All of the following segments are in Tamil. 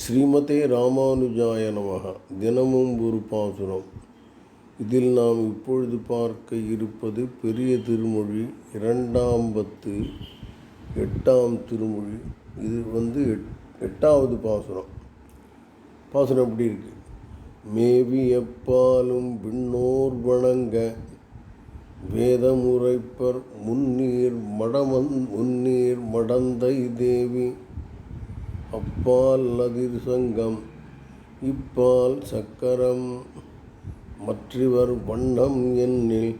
ஸ்ரீமதே ராமானுஜாய நமக. தினமும் ஒரு பாசுரம். இதில் நாம் இப்பொழுது பார்க்க இருப்பது பெரிய திருமொழி இரண்டாம் பத்து எட்டாம் திருமொழி. இது வந்து எட் எட்டாவது பாசுரம். பாசுரம் எப்படி இருக்கு? மேவி எப்பாலும் விண்ணோர் வணங்க வேதமுரைப்பர் முன்னீர் மடமன் முன்னீர் மடந்தை தேவி. அப்பால் அதிர் சங்கம் இப்பால் சக்கரம். மற்றவர் வண்ணம் என்னில்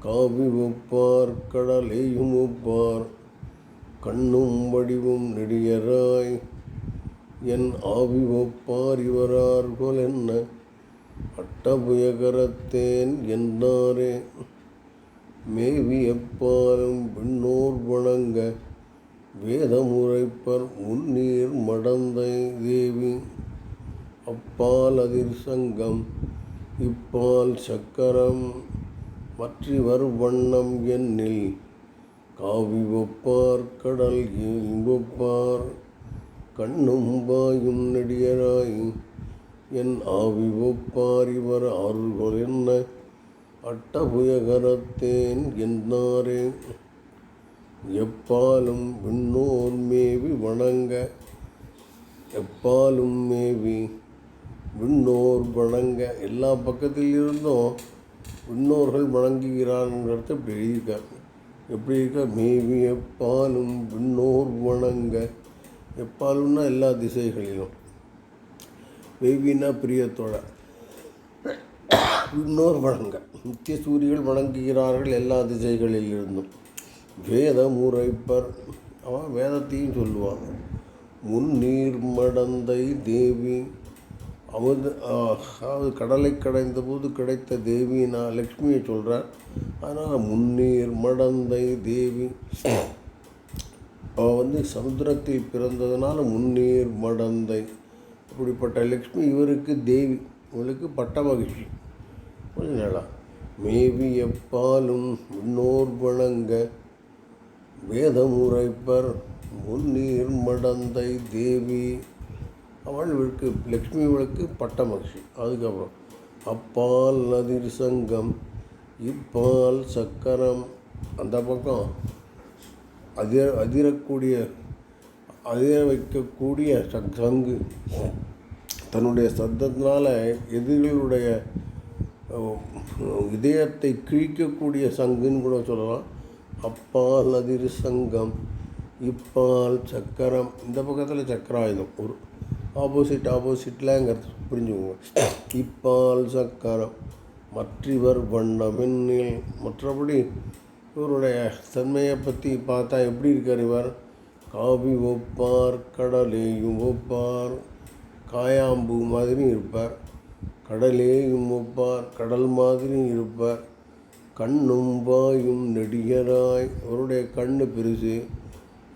காவி ஒப்பார் கடலையும் ஒப்பார் கண்ணும் வடிவும் நெடியராய் என் ஆவி ஒப்பார். இவரார்கொல் என்ன? அட்டபுயகரத்தேன் என்னாரே? மேவி எப்பாலும் விண்ணோர் வணங்க வேதமுரைப்பர் முன்னீர் மடந்தை தேவி அப்பால் அதிர் சங்கம் இப்பால் சக்கரம் மற்றவர் வண்ணம் எண்ணில் காவி ஒப்பார் கடல் ஒப்பார் கண்ணும் வாயும் நெடியராய் என் ஆவி ஒப்பார் இவர் அருள்கள் என்ன அட்டபுயகரத்தேன் என்னாரே. எப்பாலும் விண்ணோர் மேவி வணங்க எப்பாலும் மேவி விண்ணோர் வணங்க. எல்லா பக்கத்திலிருந்தும் விண்ணோர்கள் வணங்குகிறான்ங்கிறத இப்படி எழுதியிருக்காங்க. எப்படி இருக்கா? மேவி எப்பாலும் விண்ணோர் வணங்க. எப்பாலும்னா எல்லா திசைகளிலும். மேவினா பிரியத்தோட. விண்ணோர் வணங்க. நித்திய சூரியர்கள் வணங்குகிறார்கள் எல்லா திசைகளில் இருந்தும் வேதம் உரைப்பர் அவன் வேதத்தையும் சொல்லுவாங்க. முன்னீர் மடந்தை தேவி அமுது அதாவது கடலை கடைந்த போது கிடைத்த தேவி நான் லக்ஷ்மியை சொல்கிறேன் அதனால் முன்னீர் மடந்தை தேவி. அவள் வந்து சமுத்திரத்தில் பிறந்ததுனால முன்னீர் மடந்தை. அப்படிப்பட்ட லக்ஷ்மி இவருக்கு தேவி இவளுக்கு பட்ட மகிழ்ச்சி. கொஞ்சம் நல்லா. மேவி எப்பாலும் முன்னோர் வணங்க வேதம் உரைப்பர் முன்னீர் மடந்தை தேவி. அவளுக்கு லக்ஷ்மி இவளுக்கு பட்ட மகிழ்ச்சி அதுக்கப்புறம் அப்பால் நதிர் சங்கம் இப்பால் சக்கரம். அந்த பக்கம் அதிர அதிரக்கூடிய அதிர வைக்கக்கூடிய சங்கு. தன்னுடைய சத்தத்தினால எதிரிகளுடைய இதயத்தை கிழிக்கக்கூடிய சங்குன்னு கூட சொல்லலாம். அப்பால் அதிர் சங்கம் இப்பால் சக்கரம். இந்த பக்கத்தில் சக்கராயுதம். ஒரு ஆப்போசிட் ஆப்போசிட்லங்கிறது புரிஞ்சுக்கோங்க. இப்பால் சக்கரம் மற்றவர் வண்ணமென்னில். மற்றபடி இவருடைய தன்மையை பற்றி பார்த்தா எப்படி இருக்கார் இவர்? காவி ஒப்பார் கடலேயும் ஒப்பார் காயாம்பூ மாதிரியும் இருப்பார். கடலேயும் ஒப்பார் கடல் மாதிரியும் இருப்பார். கண்ணும் வாயும் நெடியராய். அவருடைய கண்ணு பெருசு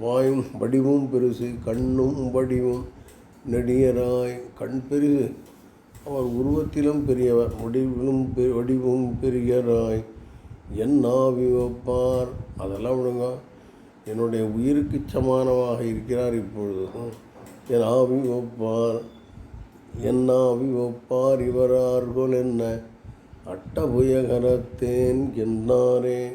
வாயும் வடிவும் பெருசு கண்ணும் வடிவும் நெடியராய். கண் பெருசு. அவர் உருவத்திலும் பெரியவர் வடிவிலும் வடிவும் பெரியராய். என் ஆவி வைப்பார். அதெல்லாம் விடுங்க. என்னுடைய உயிருக்கு சமானமாக இருக்கிறார் இப்பொழுதும் என் ஆவி வைப்பார். என் ஆவி வைப்பார். இவரார்கள் என்ன? அட்டபுயகரத்தேன் என்னாரே?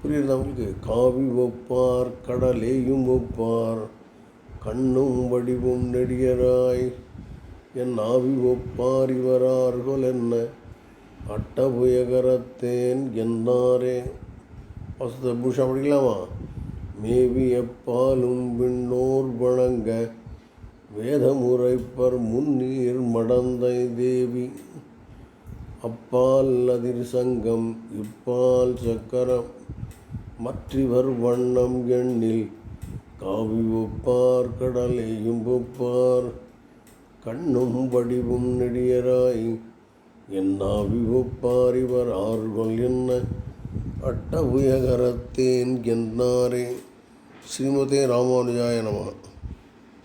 புரியுது அவங்களுக்கு காவி ஒப்பார் கடலேயும் ஒப்பார் கண்ணும் வடிவும் நெடியராய். என் ஆவி ஒப்பார் இவரார்கள் என்ன? அட்டபுயகரத்தேன் என்னாரே? வசத பூஷா படிக்கலாமா? மேவி எப்பாலும் விண்ணோர் வணங்க வேதமுரைப்பர் முன்னீர் மடந்தை தேவி. அப்பால் அதிர் சங்கம் இப்பால் சக்கரம். மற்றவர் வண்ணம் எண்ணில் காவி ஒப்பார் கடலையும் ஒப்பார். கண்ணும் வடிவும் நெடியராய் என்னாவி ஒப்பார். இவர் ஆர்கொள் என்ன? அட்ட உயகரத்தேன் என்னாரே. ஸ்ரீமதே ராமானுஜாய நம.